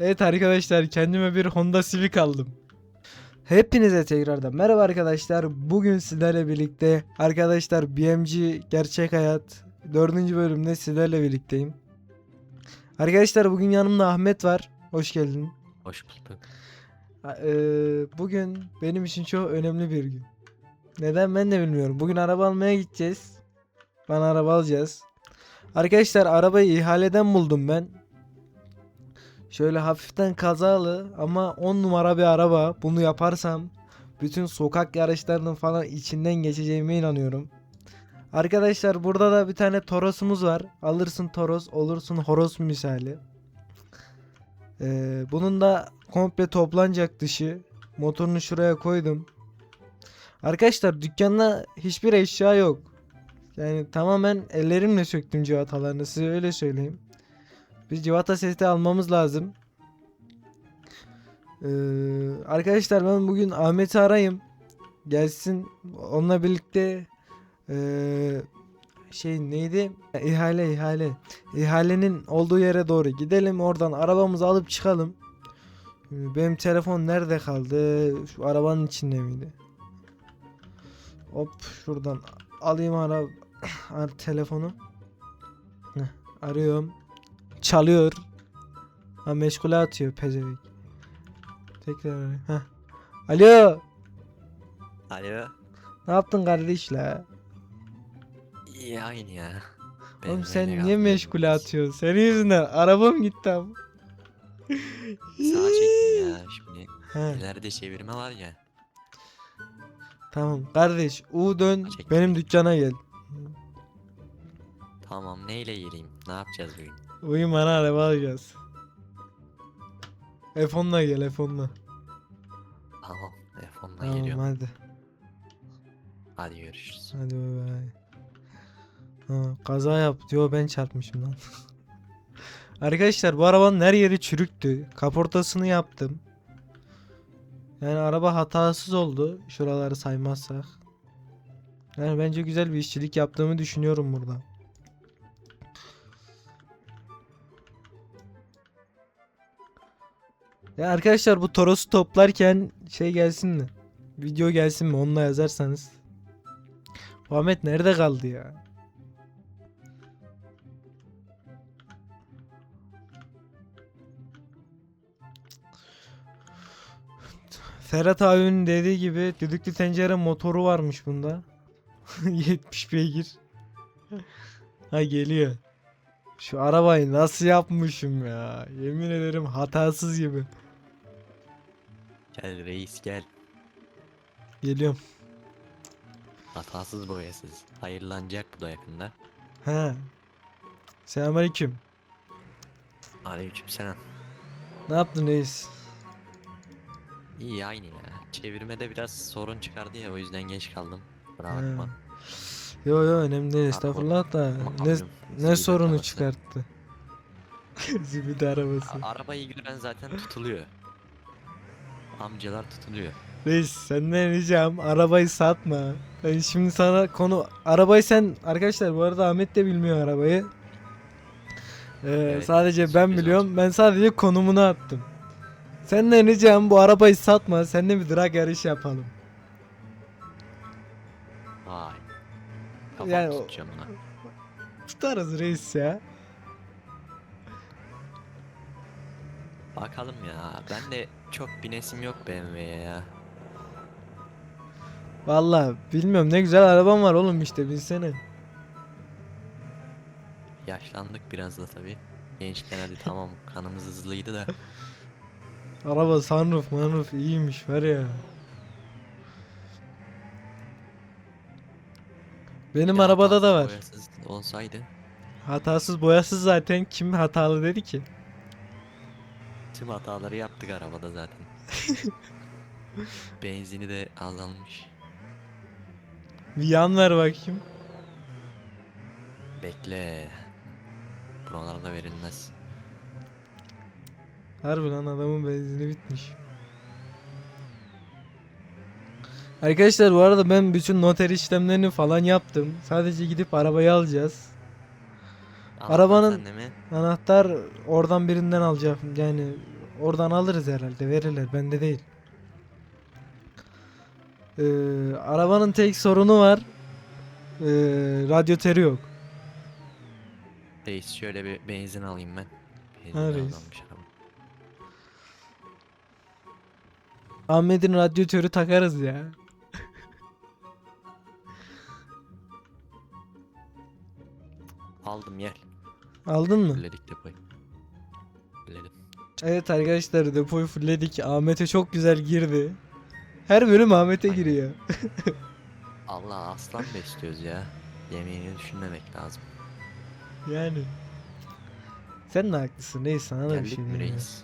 Evet arkadaşlar kendime bir Honda Civic aldım. Hepinize tekrardan merhaba arkadaşlar. Bugün sizlerle birlikte arkadaşlar BMG Gerçek Hayat 4. bölümde sizlerle birlikteyim. Arkadaşlar bugün yanımda Ahmet var. Hoş geldin. Hoş bulduk. Eee, bugün benim için çok önemli bir gün. Neden ben de bilmiyorum. Bugün araba almaya gideceğiz. Bana araba alacağız. Arkadaşlar arabayı ihaleden buldum ben. Şöyle hafiften kazalı ama 10 numara bir araba. Bunu yaparsam bütün sokak yarışlarının falan içinden geçeceğime inanıyorum. Arkadaşlar burada da bir tane Toros'umuz var. Alırsın Toros, olursun Horos misali. Ee, bunun da komple toplanacak dışı. Motorunu şuraya koydum. Arkadaşlar dükkanda hiçbir eşya yok. Yani tamamen ellerimle söktüm civatalarını size öyle söyleyeyim. Biz civata seti almamız lazım. Ee, arkadaşlar ben bugün Ahmet'i arayayım. Gelsin onunla birlikte ee, şey neydi? İhale ihale. İhalenin olduğu yere doğru gidelim. Oradan arabamızı alıp çıkalım. Ee, Benim telefon nerede kaldı? Şu arabanın içinde miydi? Hop şuradan alayım ara, ar telefonu. Heh, arıyorum. Çalıyor. Ha meşgule atıyor pezevenk. Tekrar. Heh. Alo. Alo. Ne yaptın kardeş la? İyi aynı ya. Oğlum Benim sen niye kaldı. meşgule atıyorsun? Senin yüzünden arabam gitti ama. Sağa çektim ya şimdi. He, İleride çevirme var ya. tamam kardeş U dön benim dükkana gel. Tamam neyle gireyim? Ne yapacağız bugün? Uyum bana araba alacağız. F10'la gel F10'la. Tamam. Telefonla Tamam geliyorum. hadi. Hadi görüşürüz. Hadi bay bay. Ha, kaza yap diyor ben çarpmışım lan. Arkadaşlar bu arabanın her yeri çürüktü. Kaportasını yaptım. Yani araba hatasız oldu. Şuraları saymazsak. Yani bence güzel bir işçilik yaptığımı düşünüyorum burada. Ya arkadaşlar bu Toros'u toplarken şey gelsin mi? Video gelsin mi? Onunla yazarsanız. Bu Ahmet nerede kaldı ya? Ferhat abinin dediği gibi düdüklü tencere motoru varmış bunda. 70 beygir. ha geliyor. Şu arabayı nasıl yapmışım ya? Yemin ederim hatasız gibi. Gel reis gel. Geliyorum. Hatasız boyasız. Hayırlanacak bu da yakında. Ha. Selamünaleyküm. Aleyküm selam. Ne yaptın reis? İyi aynı ya. Çevirmede biraz sorun çıkardı ya o yüzden geç kaldım. Bravo bakma. Yo yo önemli değil estağfurullah da ne, ne Zibidi sorunu arabası. çıkarttı? Zibidi arabası. A- Arabayı gören zaten tutuluyor. Amcalar tutuluyor. Reis senden ricam arabayı satma. Ben şimdi sana konu arabayı sen arkadaşlar bu arada Ahmet de bilmiyor arabayı. Ee, Evet, sadece ben biliyorum. olsun. Ben sadece konumunu attım. Senden ricam bu arabayı satma. Seninle bir drag yarış yapalım. Vay. Kafam Yani tutacağım buna. Tutarız reis ya. Bakalım ya. Ben de çok binesim yok BMW'ye ya. Vallahi bilmiyorum ne güzel araban var oğlum işte bilsene. Yaşlandık biraz da tabii. Gençken hadi tamam kanımız hızlıydı da. Araba sunroof manroof iyiymiş var ya. Benim Ya arabada da var. hatasız boyasız olsaydı Hatasız boyasız zaten kim hatalı dedi ki? Tüm hataları yaptık arabada zaten. Benzini de azalmış. Bir yan ver bakayım. Bekle. Buralarda verilmez. Harbi lan adamın benzini bitmiş. Arkadaşlar bu arada ben bütün noter işlemlerini falan yaptım. Sadece gidip arabayı alacağız. Arabanın-? Anahtar oradan birinden alacağım. Yani oradan alırız herhalde verirler bende değil. Ee, arabanın tek sorunu var. Ee, radyatörü yok. Reis şöyle bir benzin alayım ben. Benzin Ha, reis. azalmış araba. Ahmet'in radyatörü takarız ya. Aldım gel. Aldın mı? Fulledik depoyu. Fulledim. Evet arkadaşlar depoyu fullledik. Ahmet'e çok güzel girdi. Her bölüm Ahmet'e giriyor. Allah aslan besliyoruz ya. Yemeğini düşünmemek lazım. Yani. Sen de haklısın reis sana da bir şey mi reis?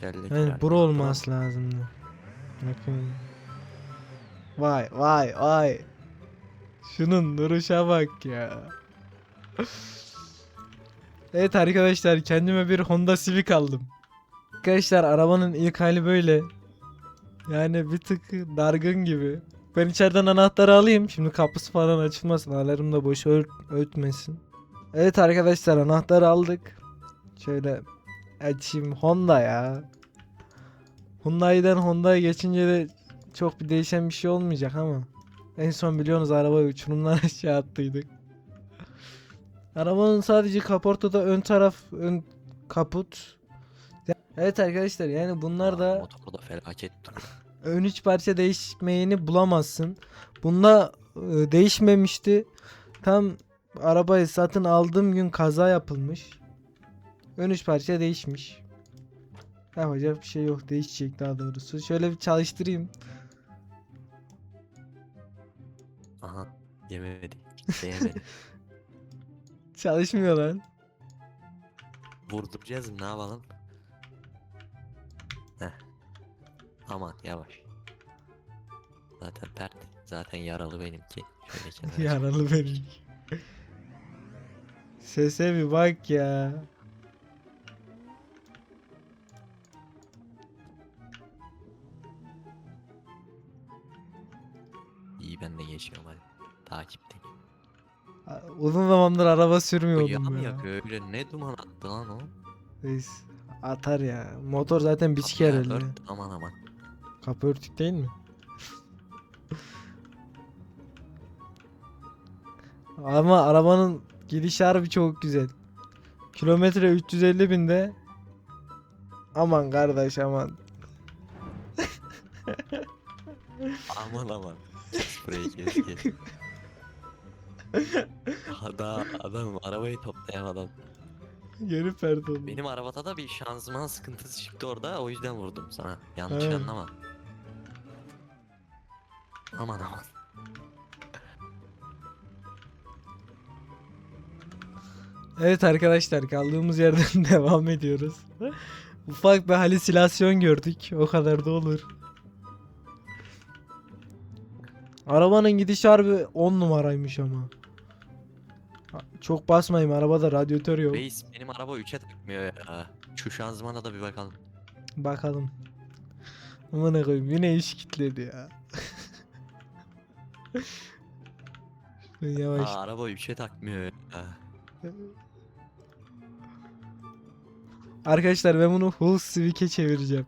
Geldik. Yani bura olması lazımdı. Bakın. Vay vay vay. Şunun duruşa bak ya. evet arkadaşlar kendime bir Honda Civic aldım. Arkadaşlar arabanın ilk hali böyle. Yani bir tık dargın gibi. Ben içeriden anahtarı alayım. Şimdi kapısı falan açılmasın. Alarm da boş ört ötmesin. Evet arkadaşlar anahtarı aldık. Şöyle açayım. Honda ya. Hyundai'den Honda'ya geçince de çok bir değişen bir şey olmayacak ama. En son biliyorsunuz arabayı uçurumdan aşağı attıydık. Arabanın sadece kaportada ön taraf ön kaput. Evet arkadaşlar yani bunlar da Motor da felaket ön üç parça değişmeyeni bulamazsın. Bunda e, değişmemişti. Tam arabayı satın aldığım gün kaza yapılmış. Ön üç parça değişmiş. Yapacak bir şey yok. Değişecek daha doğrusu. Şöyle bir çalıştırayım. Aha. Yemedi. Kimse yemedi. Çalışmıyor lan. Vurduracağız mı ne yapalım? Heh. Aman yavaş. Zaten pert. Zaten yaralı benimki. Şöyle kenara. Yaralı benim. Sese bir bak ya. İyi ben de geçiyorum hadi. Takipteyim. Uzun zamandır araba sürmüyordum ya. yakıyor öyle ne duman attı lan o? Reis, Atar ya. Motor zaten Kapıyı herhalde. Aman aman. Kapı örtük değil mi? Ama arabanın gidiş harbi çok güzel. Kilometre 350 binde. Aman kardeş aman. Aman aman. Kes burayı daha adamım arabayı toplayamadım. Geri perde oldu. Benim arabada da bir şanzıman sıkıntısı çıktı orada o yüzden vurdum sana. Yanlış He. anlama. Aman aman. Evet arkadaşlar kaldığımız yerden devam ediyoruz. Ufak bir halüsinasyon gördük. O kadar da olur. Arabanın gidişi harbi 10 numaraymış ama. Çok basmayayım arabada radyatör yok. Reis benim araba 3'e takmıyor ya. Şu şanzımana da bir bakalım. Bakalım. Aman ne koyayım yine iş kitledi ya. Yavaş. Aa, araba 3'e takmıyor ya. Arkadaşlar ben bunu full Civic'e çevireceğim.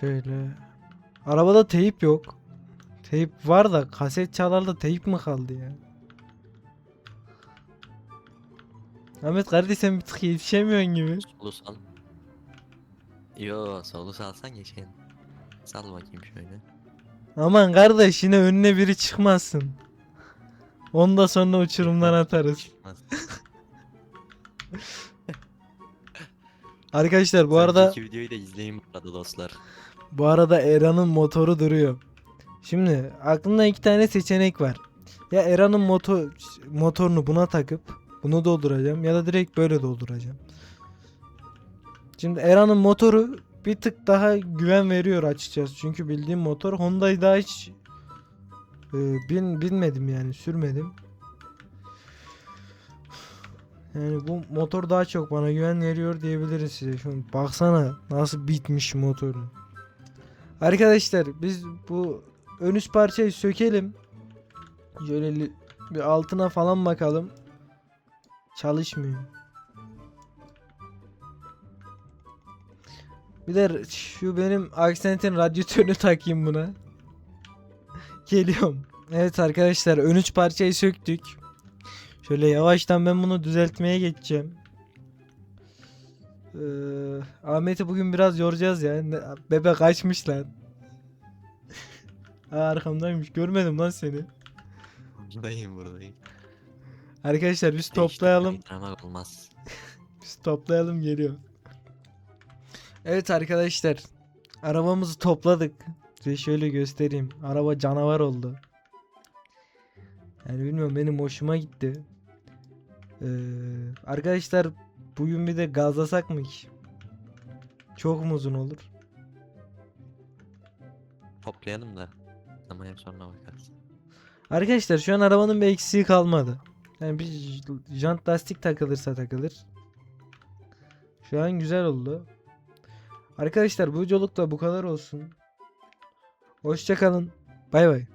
Şöyle. Arabada teyip yok. Teyip var da kaset çalarda teyip mi kaldı ya? Ahmet kardeş sen bir tık yetişemiyorsun gibi. Solu sal. Yo solu salsan geçeyim. Sal bakayım şöyle. Aman kardeş yine önüne biri çıkmasın. Onu da sonra uçurumdan atarız. Arkadaşlar bu arada Önceki videoyu da izleyin bu arada dostlar. Bu arada Era'nın motoru duruyor. Şimdi aklımda iki tane seçenek var. Ya Era'nın motor motorunu buna takıp bunu dolduracağım ya da direkt böyle dolduracağım. Şimdi Era'nın motoru bir tık daha güven veriyor açıkçası. Çünkü bildiğim motor Honda'yı daha hiç e, bin, binmedim yani sürmedim. Yani bu motor daha çok bana güven veriyor diyebiliriz size. Şu baksana nasıl bitmiş motoru. Arkadaşlar biz bu ön üst parçayı sökelim. Şöyle bir altına falan bakalım. Çalışmıyor. Bir de şu benim aksentin radyatörünü takayım buna. Geliyorum. Evet arkadaşlar ön üç parçayı söktük. Şöyle yavaştan ben bunu düzeltmeye geçeceğim. Ee, Ahmet'i bugün biraz yoracağız ya. Ne- Bebe kaçmış lan. Aa, arkamdaymış. Görmedim lan seni. Buradayım buradayım. Arkadaşlar biz toplayalım. olmaz. Biz toplayalım geliyor. Evet arkadaşlar. Arabamızı topladık. Size şöyle göstereyim. Araba canavar oldu. Yani bilmiyorum benim hoşuma gitti. Ee, arkadaşlar bugün bir de gazlasak mı ki? Çok mu uzun olur? Toplayalım da. Ama en sonra bakarız. Arkadaşlar şu an arabanın bir eksiği kalmadı. Yani bir jant lastik takılırsa takılır. Şu an güzel oldu. Arkadaşlar bu videoluk da bu kadar olsun. Hoşçakalın. Bay bay.